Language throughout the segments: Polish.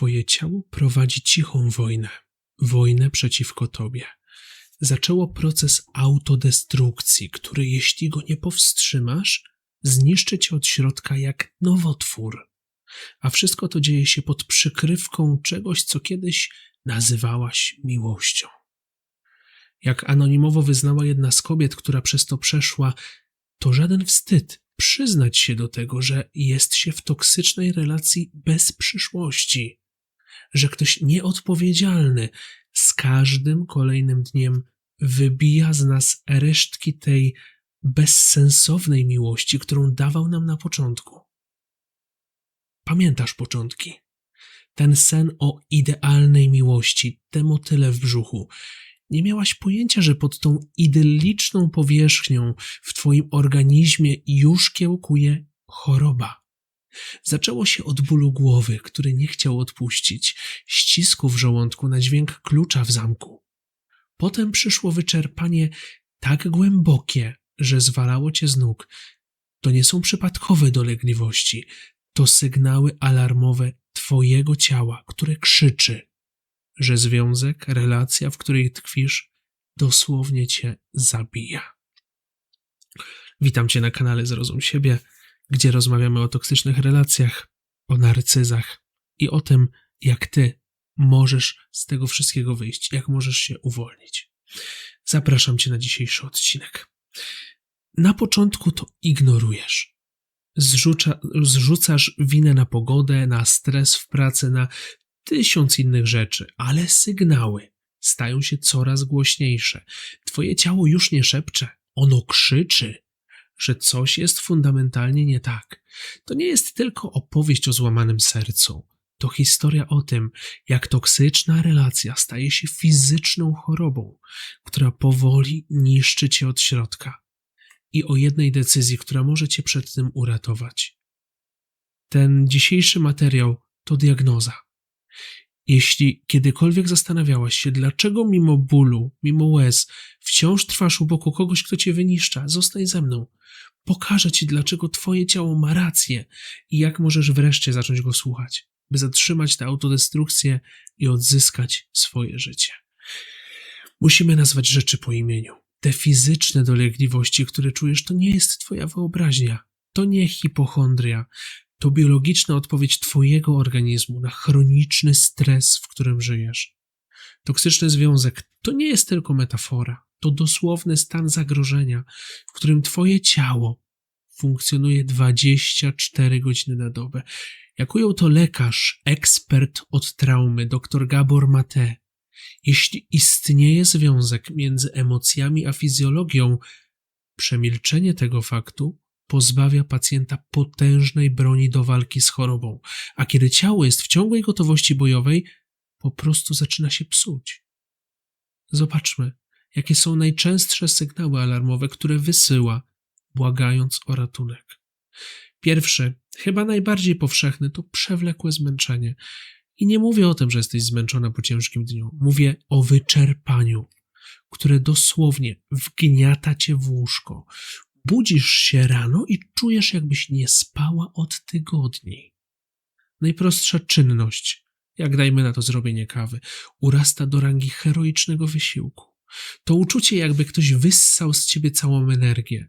Twoje ciało prowadzi cichą wojnę, wojnę przeciwko Tobie. Zaczęło proces autodestrukcji, który, jeśli go nie powstrzymasz, zniszczy Cię od środka jak nowotwór. A wszystko to dzieje się pod przykrywką czegoś, co kiedyś nazywałaś miłością. Jak anonimowo wyznała jedna z kobiet, która przez to przeszła, to żaden wstyd przyznać się do tego, że jest się w toksycznej relacji bez przyszłości, że ktoś nieodpowiedzialny z każdym kolejnym dniem wybija z nas resztki tej bezsensownej miłości, którą dawał nam na początku. Pamiętasz początki? Ten sen o idealnej miłości, te motyle w brzuchu. Nie miałaś pojęcia, że pod tą idylliczną powierzchnią w Twoim organizmie już kiełkuje choroba. Zaczęło się od bólu głowy, który nie chciał odpuścić, ścisku w żołądku na dźwięk klucza w zamku. Potem przyszło wyczerpanie tak głębokie, że zwalało cię z nóg. To nie są przypadkowe dolegliwości, to sygnały alarmowe Twojego ciała, które krzyczy, że związek, relacja, w której tkwisz, dosłownie Cię zabija. Witam Cię na kanale Zrozum Siebie, gdzie rozmawiamy o toksycznych relacjach, o narcyzach i o tym, jak Ty możesz z tego wszystkiego wyjść, jak możesz się uwolnić. Zapraszam Cię na dzisiejszy odcinek. Na początku to ignorujesz. Zrzuca, zrzucasz winę na pogodę, na stres w pracy, na tysiąc innych rzeczy, ale sygnały stają się coraz głośniejsze. Twoje ciało już nie szepcze, ono krzyczy, że coś jest fundamentalnie nie tak. To nie jest tylko opowieść o złamanym sercu. To historia o tym, jak toksyczna relacja staje się fizyczną chorobą, która powoli niszczy cię od środka i o jednej decyzji, która może cię przed tym uratować. Ten dzisiejszy materiał to diagnoza. Jeśli kiedykolwiek zastanawiałaś się, dlaczego mimo bólu, mimo łez, wciąż trwasz u boku kogoś, kto cię wyniszcza, zostań ze mną. Pokażę ci, dlaczego twoje ciało ma rację i jak możesz wreszcie zacząć go słuchać, by zatrzymać tę autodestrukcję i odzyskać swoje życie. Musimy nazwać rzeczy po imieniu. Te fizyczne dolegliwości, które czujesz, to nie jest twoja wyobraźnia. To nie hipochondria. To biologiczna odpowiedź twojego organizmu na chroniczny stres, w którym żyjesz. Toksyczny związek to nie jest tylko metafora. To dosłowny stan zagrożenia, w którym twoje ciało funkcjonuje 24 godziny na dobę. Jak ujął to lekarz, ekspert od traumy, dr Gabor Mate, jeśli istnieje związek między emocjami a fizjologią, przemilczenie tego faktu pozbawia pacjenta potężnej broni do walki z chorobą, a kiedy ciało jest w ciągłej gotowości bojowej, po prostu zaczyna się psuć. Zobaczmy, jakie są najczęstsze sygnały alarmowe, które wysyła, błagając o ratunek. Pierwszy, chyba najbardziej powszechny, to przewlekłe zmęczenie. I nie mówię o tym, że jesteś zmęczona po ciężkim dniu. Mówię o wyczerpaniu, które dosłownie wgniata cię w łóżko. Budzisz się rano i czujesz, jakbyś nie spała od tygodni. Najprostsza czynność, jak dajmy na to zrobienie kawy, urasta do rangi heroicznego wysiłku. To uczucie, jakby ktoś wyssał z ciebie całą energię.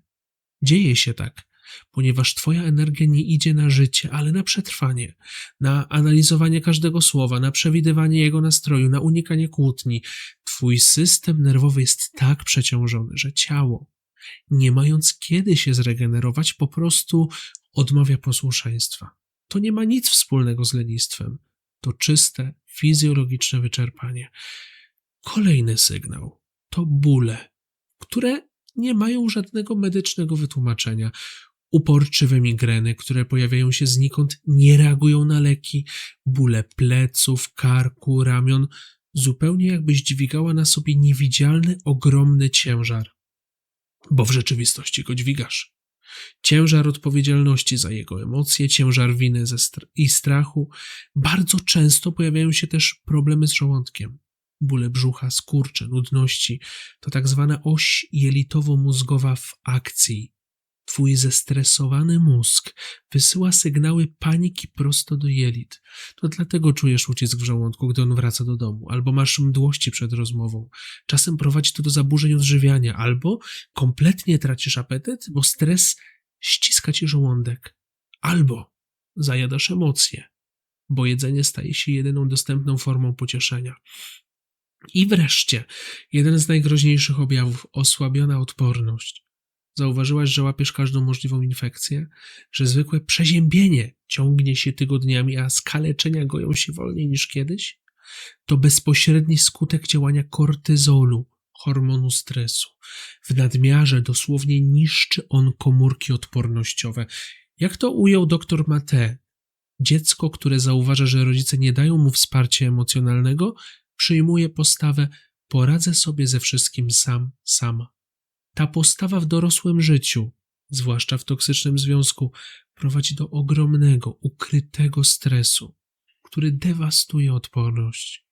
Dzieje się tak, ponieważ Twoja energia nie idzie na życie, ale na przetrwanie, na analizowanie każdego słowa, na przewidywanie jego nastroju, na unikanie kłótni. Twój system nerwowy jest tak przeciążony, że ciało, nie mając kiedy się zregenerować, po prostu odmawia posłuszeństwa. To nie ma nic wspólnego z lenistwem. To czyste, fizjologiczne wyczerpanie. Kolejny sygnał to bóle, które nie mają żadnego medycznego wytłumaczenia uporczywe migreny, które pojawiają się znikąd, nie reagują na leki, bóle pleców, karku, ramion, zupełnie jakbyś dźwigała na sobie niewidzialny, ogromny ciężar. Bo w rzeczywistości go dźwigasz. Ciężar odpowiedzialności za jego emocje, ciężar winy i strachu. Bardzo często pojawiają się też problemy z żołądkiem. Bóle brzucha, skurcze, nudności to tak zwana oś jelitowo-mózgowa w akcji Twój zestresowany mózg wysyła sygnały paniki prosto do jelit. To dlatego czujesz ucisk w żołądku, gdy on wraca do domu, albo masz mdłości przed rozmową. Czasem prowadzi to do zaburzeń odżywiania, albo kompletnie tracisz apetyt, bo stres ściska ci żołądek, albo zajadasz emocje, bo jedzenie staje się jedyną dostępną formą pocieszenia. I wreszcie, jeden z najgroźniejszych objawów osłabiona odporność. Zauważyłaś, że łapiesz każdą możliwą infekcję, że zwykłe przeziębienie ciągnie się tygodniami, a skaleczenia goją się wolniej niż kiedyś? To bezpośredni skutek działania kortyzolu, hormonu stresu. W nadmiarze dosłownie niszczy on komórki odpornościowe. Jak to ujął dr Mate? Dziecko, które zauważa, że rodzice nie dają mu wsparcia emocjonalnego, przyjmuje postawę poradzę sobie ze wszystkim sam, sama. Ta postawa w dorosłym życiu, zwłaszcza w toksycznym związku, prowadzi do ogromnego, ukrytego stresu, który dewastuje odporność.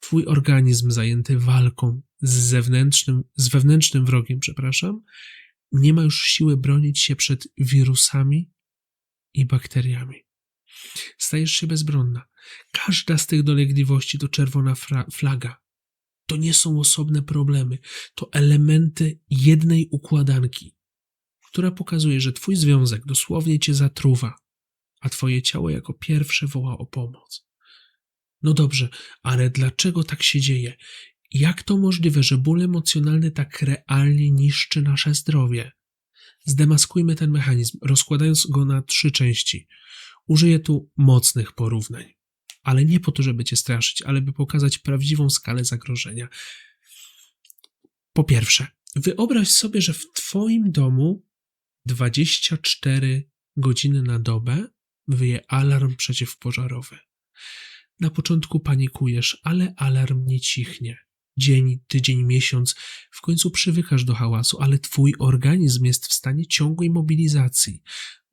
Twój organizm zajęty walką z zewnętrznym, z wewnętrznym wrogiem, przepraszam, nie ma już siły bronić się przed wirusami i bakteriami. Stajesz się bezbronna. Każda z tych dolegliwości to czerwona flaga. To nie są osobne problemy, to elementy jednej układanki, która pokazuje, że twój związek dosłownie cię zatruwa, a twoje ciało jako pierwsze woła o pomoc. No dobrze, ale dlaczego tak się dzieje? Jak to możliwe, że ból emocjonalny tak realnie niszczy nasze zdrowie? Zdemaskujmy ten mechanizm, rozkładając go na trzy części. Użyję tu mocnych porównań, ale nie po to, żeby cię straszyć, ale by pokazać prawdziwą skalę zagrożenia. Po pierwsze, wyobraź sobie, że w twoim domu 24 godziny na dobę wyje alarm przeciwpożarowy. Na początku panikujesz, ale alarm nie cichnie. Dzień, tydzień, miesiąc, w końcu przywykasz do hałasu, ale twój organizm jest w stanie ciągłej mobilizacji.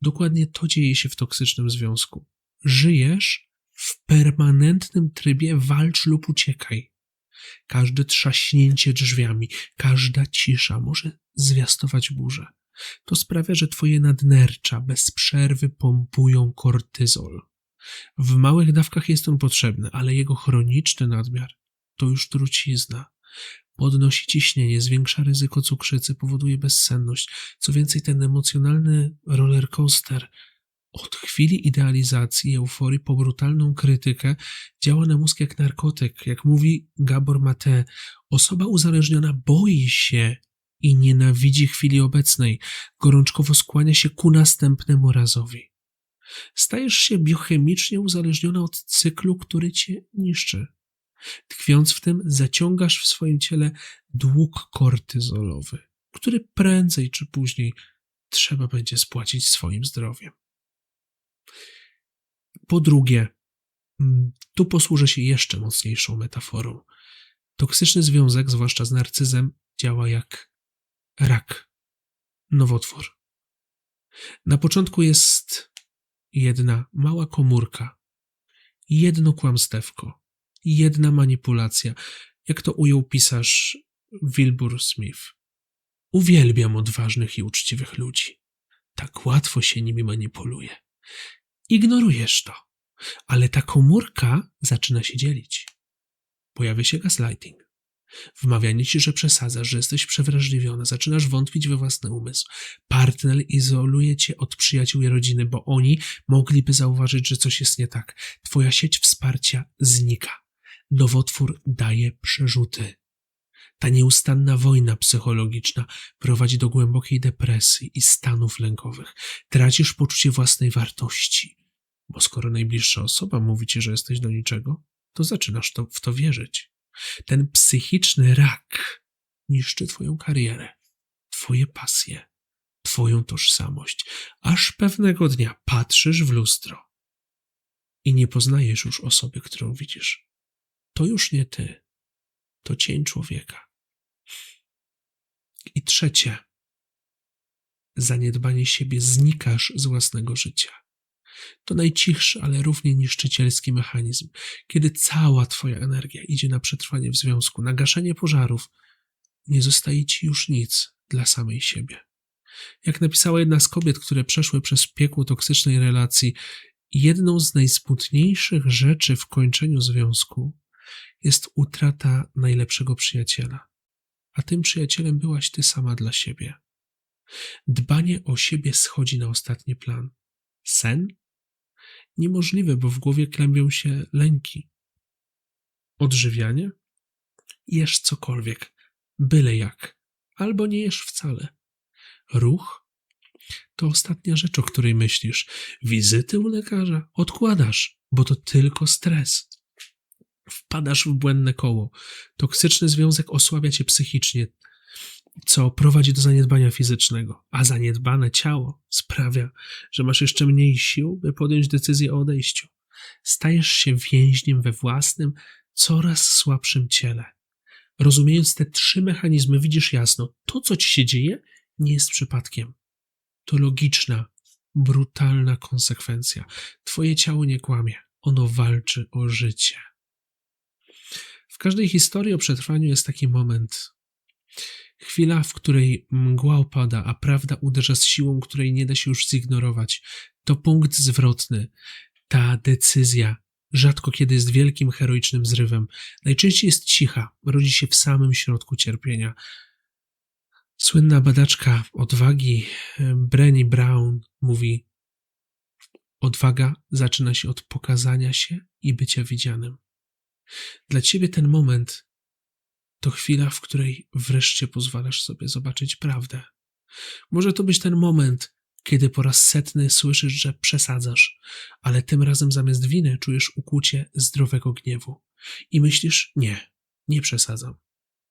Dokładnie to dzieje się w toksycznym związku. Żyjesz w permanentnym trybie walcz lub uciekaj. Każde trzaśnięcie drzwiami, każda cisza może zwiastować burzę. To sprawia, że twoje nadnercza bez przerwy pompują kortyzol. W małych dawkach jest on potrzebny, ale jego chroniczny nadmiar to już trucizna. Podnosi ciśnienie, zwiększa ryzyko cukrzycy, powoduje bezsenność. Co więcej, ten emocjonalny rollercoaster od chwili idealizacji i euforii po brutalną krytykę działa na mózg jak narkotyk. Jak mówi Gabor Mate, osoba uzależniona boi się i nienawidzi chwili obecnej, gorączkowo skłania się ku następnemu razowi. Stajesz się biochemicznie uzależniona od cyklu, który cię niszczy. Tkwiąc w tym, zaciągasz w swoim ciele dług kortyzolowy, który prędzej czy później trzeba będzie spłacić swoim zdrowiem. Po drugie, mm, tu posłużę się jeszcze mocniejszą metaforą. Toksyczny związek, zwłaszcza z narcyzem, działa jak rak, nowotwór. Na początku jest jedna mała komórka, jedno kłamstewko, jedna manipulacja, jak to ujął pisarz Wilbur Smith. Uwielbiam odważnych i uczciwych ludzi. Tak łatwo się nimi manipuluje. Ignorujesz to, ale ta komórka zaczyna się dzielić. Pojawia się gaslighting. Wmawianie ci, że przesadzasz, że jesteś przewrażliwiona, zaczynasz wątpić we własny umysł. Partner izoluje cię od przyjaciół i rodziny, bo oni mogliby zauważyć, że coś jest nie tak. Twoja sieć wsparcia znika nowotwór daje przerzuty. Ta nieustanna wojna psychologiczna prowadzi do głębokiej depresji i stanów lękowych. Tracisz poczucie własnej wartości, bo skoro najbliższa osoba mówi ci, że jesteś do niczego, to zaczynasz to, w to wierzyć. Ten psychiczny rak niszczy twoją karierę, twoje pasje, twoją tożsamość, aż pewnego dnia patrzysz w lustro i nie poznajesz już osoby, którą widzisz to już nie ty, to cień człowieka. I trzecie, zaniedbanie siebie, znikasz z własnego życia. To najcichszy, ale równie niszczycielski mechanizm, kiedy cała Twoja energia idzie na przetrwanie w związku, na gaszenie pożarów, nie zostaje Ci już nic dla samej siebie. Jak napisała jedna z kobiet, które przeszły przez piekło toksycznej relacji, jedną z najsmutniejszych rzeczy w kończeniu związku jest utrata najlepszego przyjaciela. A tym przyjacielem byłaś ty sama dla siebie. Dbanie o siebie schodzi na ostatni plan. Sen? Niemożliwe, bo w głowie kłębią się lęki. Odżywianie? Jesz cokolwiek, byle jak, albo nie jesz wcale. Ruch? To ostatnia rzecz, o której myślisz. Wizyty u lekarza odkładasz, bo to tylko stres. Wpadasz w błędne koło. Toksyczny związek osłabia cię psychicznie, co prowadzi do zaniedbania fizycznego, a zaniedbane ciało sprawia, że masz jeszcze mniej sił, by podjąć decyzję o odejściu. Stajesz się więźniem we własnym, coraz słabszym ciele. Rozumiejąc te trzy mechanizmy, widzisz jasno, to co ci się dzieje, nie jest przypadkiem. To logiczna, brutalna konsekwencja. Twoje ciało nie kłamie, ono walczy o życie. W każdej historii o przetrwaniu jest taki moment, chwila, w której mgła opada, a prawda uderza z siłą, której nie da się już zignorować. To punkt zwrotny, ta decyzja, rzadko kiedy jest wielkim, heroicznym zrywem. Najczęściej jest cicha, rodzi się w samym środku cierpienia. Słynna badaczka odwagi Brenny Brown mówi: Odwaga zaczyna się od pokazania się i bycia widzianym. Dla ciebie ten moment to chwila, w której wreszcie pozwalasz sobie zobaczyć prawdę. Może to być ten moment, kiedy po raz setny słyszysz, że przesadzasz, ale tym razem zamiast winy czujesz ukłucie zdrowego gniewu i myślisz: Nie, nie przesadzam.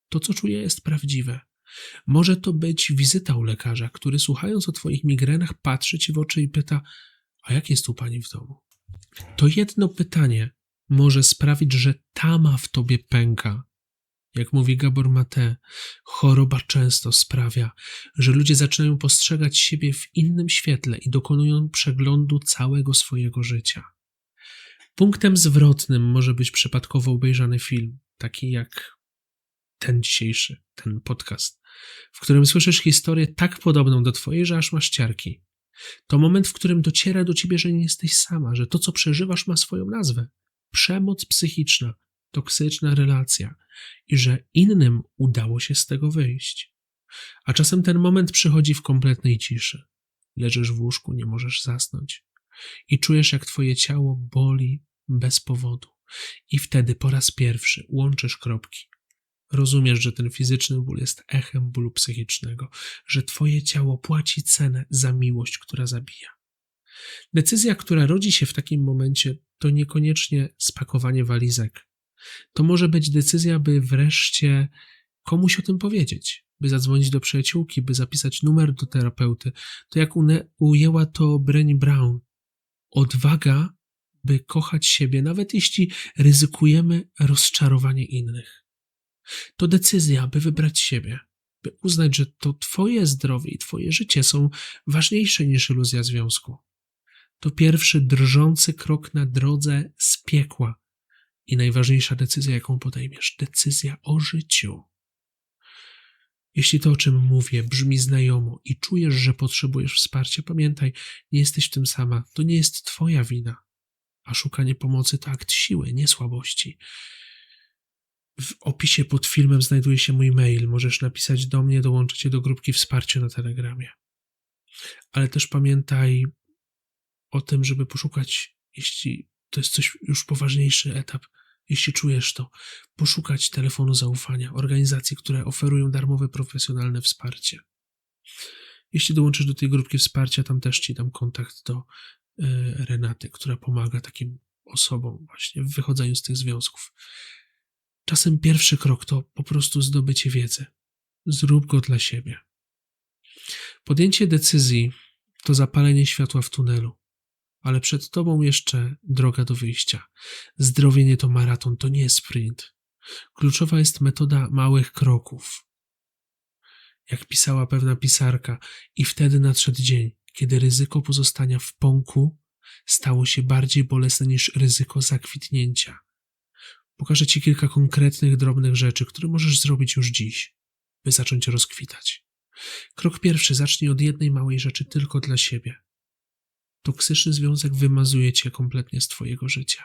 To, co czuję, jest prawdziwe. Może to być wizyta u lekarza, który słuchając o Twoich migrenach patrzy Ci w oczy i pyta: A jak jest u Pani w domu? To jedno pytanie może sprawić, że tama w Tobie pęka. Jak mówi Gabor Mate, choroba często sprawia, że ludzie zaczynają postrzegać siebie w innym świetle i dokonują przeglądu całego swojego życia. Punktem zwrotnym może być przypadkowo obejrzany film, taki jak ten dzisiejszy, ten podcast, w którym słyszysz historię tak podobną do twojej, że aż masz ciarki. To moment, w którym dociera do ciebie, że nie jesteś sama, że to, co przeżywasz, ma swoją nazwę. Przemoc psychiczna, toksyczna relacja i że innym udało się z tego wyjść. A czasem ten moment przychodzi w kompletnej ciszy. Leżysz w łóżku, nie możesz zasnąć i czujesz, jak twoje ciało boli bez powodu. I wtedy po raz pierwszy łączysz kropki. Rozumiesz, że ten fizyczny ból jest echem bólu psychicznego, że twoje ciało płaci cenę za miłość, która zabija. Decyzja, która rodzi się w takim momencie, to niekoniecznie spakowanie walizek. To może być decyzja, by wreszcie komuś o tym powiedzieć, by zadzwonić do przyjaciółki, by zapisać numer do terapeuty. To jak ujęła to Brenny Brown. Odwaga, by kochać siebie, nawet jeśli ryzykujemy rozczarowanie innych. To decyzja, by wybrać siebie, by uznać, że to Twoje zdrowie i Twoje życie są ważniejsze niż iluzja związku. To pierwszy drżący krok na drodze z piekła i najważniejsza decyzja, jaką podejmiesz decyzja o życiu. Jeśli to, o czym mówię, brzmi znajomo i czujesz, że potrzebujesz wsparcia, pamiętaj, nie jesteś w tym sama. To nie jest Twoja wina, a szukanie pomocy to akt siły, nie słabości. W opisie pod filmem znajduje się mój mail. Możesz napisać do mnie, dołączyć się do grupki wsparcia na Telegramie. Ale też pamiętaj o tym, żeby poszukać, jeśli to jest coś już poważniejszy etap, jeśli czujesz to, poszukać telefonu zaufania, organizacji, które oferują darmowe, profesjonalne wsparcie. Jeśli dołączysz do tej grupki wsparcia, tam też ci dam kontakt do y, Renaty, która pomaga takim osobom właśnie w wychodzeniu z tych związków. Czasem pierwszy krok to po prostu zdobycie wiedzy. Zrób go dla siebie. Podjęcie decyzji to zapalenie światła w tunelu, ale przed tobą jeszcze droga do wyjścia. Zdrowienie to maraton, to nie sprint. Kluczowa jest metoda małych kroków. Jak pisała pewna pisarka, i wtedy nadszedł dzień, kiedy ryzyko pozostania w pąku stało się bardziej bolesne niż ryzyko zakwitnięcia. Pokażę Ci kilka konkretnych, drobnych rzeczy, które możesz zrobić już dziś, by zacząć rozkwitać. Krok pierwszy: zacznij od jednej małej rzeczy tylko dla siebie. Toksyczny związek wymazuje cię kompletnie z twojego życia.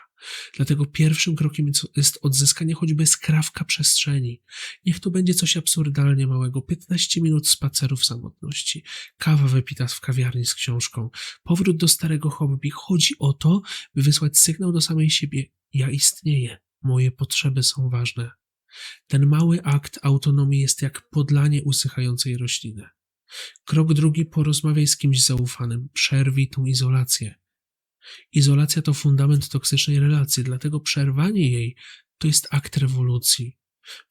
Dlatego pierwszym krokiem jest odzyskanie choćby skrawka przestrzeni. Niech to będzie coś absurdalnie małego. 15 minut spaceru w samotności, kawa wypita w kawiarni z książką, powrót do starego hobby. Chodzi o to, by wysłać sygnał do samej siebie. Ja istnieję. Moje potrzeby są ważne. Ten mały akt autonomii jest jak podlanie usychającej rośliny. Krok drugi, porozmawiaj z kimś zaufanym, przerwij tą izolację. Izolacja to fundament toksycznej relacji, dlatego przerwanie jej to jest akt rewolucji.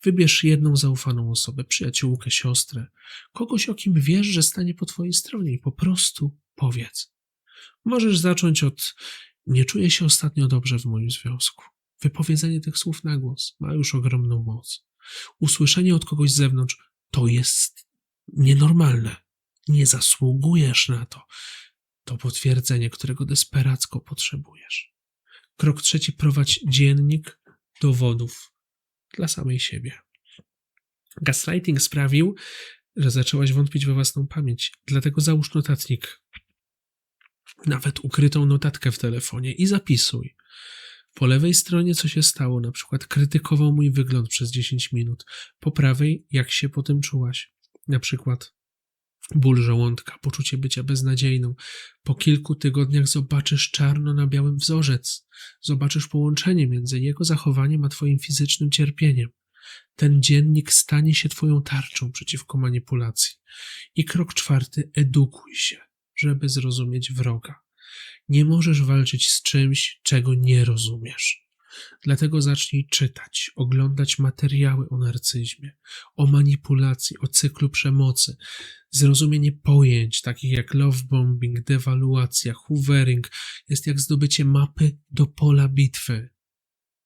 Wybierz jedną zaufaną osobę, przyjaciółkę, siostrę, kogoś, o kim wiesz, że stanie po twojej stronie i po prostu powiedz. Możesz zacząć od nie czuję się ostatnio dobrze w moim związku. Wypowiedzenie tych słów na głos ma już ogromną moc. Usłyszenie od kogoś z zewnątrz to jest nienormalne. Nie zasługujesz na to. To potwierdzenie, którego desperacko potrzebujesz. Krok trzeci: prowadź dziennik dowodów dla samej siebie. Gaslighting sprawił, że zaczęłaś wątpić we własną pamięć, dlatego załóż notatnik. Nawet ukrytą notatkę w telefonie i zapisuj. Po lewej stronie co się stało, na przykład krytykował mój wygląd przez 10 minut. Po prawej, jak się po tym czułaś. Na przykład ból żołądka, poczucie bycia beznadziejną. Po kilku tygodniach zobaczysz czarno na białym wzorzec. Zobaczysz połączenie między jego zachowaniem a twoim fizycznym cierpieniem. Ten dziennik stanie się twoją tarczą przeciwko manipulacji. I krok czwarty, edukuj się, żeby zrozumieć wroga. Nie możesz walczyć z czymś, czego nie rozumiesz. Dlatego zacznij czytać, oglądać materiały o narcyzmie, o manipulacji, o cyklu przemocy, zrozumienie pojęć takich jak love bombing, dewaluacja, hoovering jest jak zdobycie mapy do pola bitwy.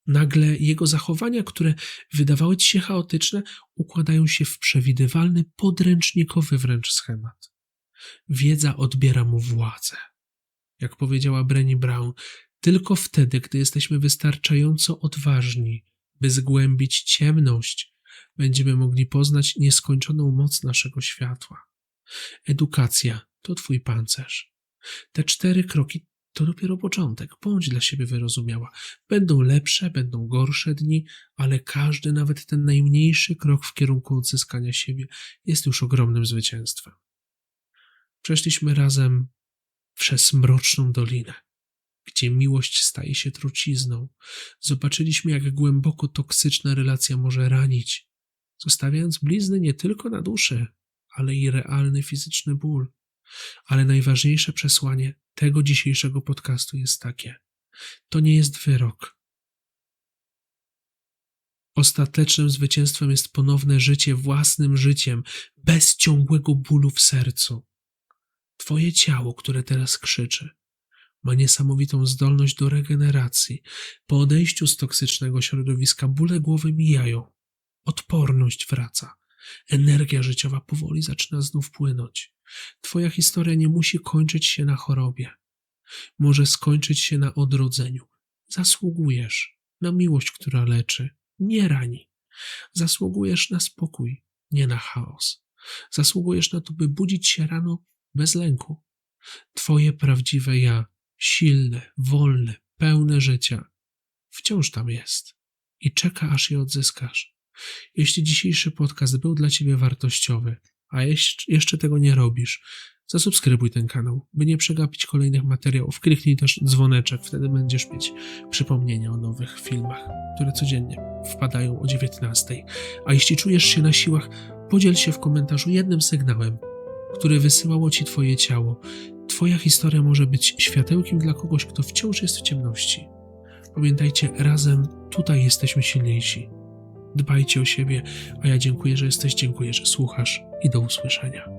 Nagle jego zachowania, które wydawały ci się chaotyczne, układają się w przewidywalny, podręcznikowy wręcz schemat. Wiedza odbiera mu władzę. Jak powiedziała Brenny Brown, tylko wtedy, gdy jesteśmy wystarczająco odważni, by zgłębić ciemność, będziemy mogli poznać nieskończoną moc naszego światła. Edukacja to Twój pancerz. Te cztery kroki to dopiero początek. Bądź dla siebie wyrozumiała. Będą lepsze, będą gorsze dni, ale każdy, nawet ten najmniejszy krok w kierunku odzyskania siebie jest już ogromnym zwycięstwem. Przeszliśmy razem przez mroczną dolinę gdzie miłość staje się trucizną. Zobaczyliśmy, jak głęboko toksyczna relacja może ranić, zostawiając blizny nie tylko na duszy, ale i realny fizyczny ból. Ale najważniejsze przesłanie tego dzisiejszego podcastu jest takie: to nie jest wyrok. Ostatecznym zwycięstwem jest ponowne życie własnym życiem, bez ciągłego bólu w sercu. Twoje ciało, które teraz krzyczy, ma niesamowitą zdolność do regeneracji. Po odejściu z toksycznego środowiska bóle głowy mijają. Odporność wraca. Energia życiowa powoli zaczyna znów płynąć. Twoja historia nie musi kończyć się na chorobie. Może skończyć się na odrodzeniu. Zasługujesz na miłość, która leczy, nie rani. Zasługujesz na spokój, nie na chaos. Zasługujesz na to, by budzić się rano bez lęku. Twoje prawdziwe ja silne, wolne, pełne życia, wciąż tam jest i czeka, aż je odzyskasz. Jeśli dzisiejszy podcast był dla Ciebie wartościowy, a jeszcze tego nie robisz, zasubskrybuj ten kanał, by nie przegapić kolejnych materiałów. Kliknij też dzwoneczek, wtedy będziesz mieć przypomnienia o nowych filmach, które codziennie wpadają o 19. A jeśli czujesz się na siłach, podziel się w komentarzu jednym sygnałem, który wysyłało Ci Twoje ciało Twoja historia może być światełkiem dla kogoś, kto wciąż jest w ciemności. Pamiętajcie, razem tutaj jesteśmy silniejsi. Dbajcie o siebie, a ja dziękuję, że jesteś, dziękuję, że słuchasz i do usłyszenia.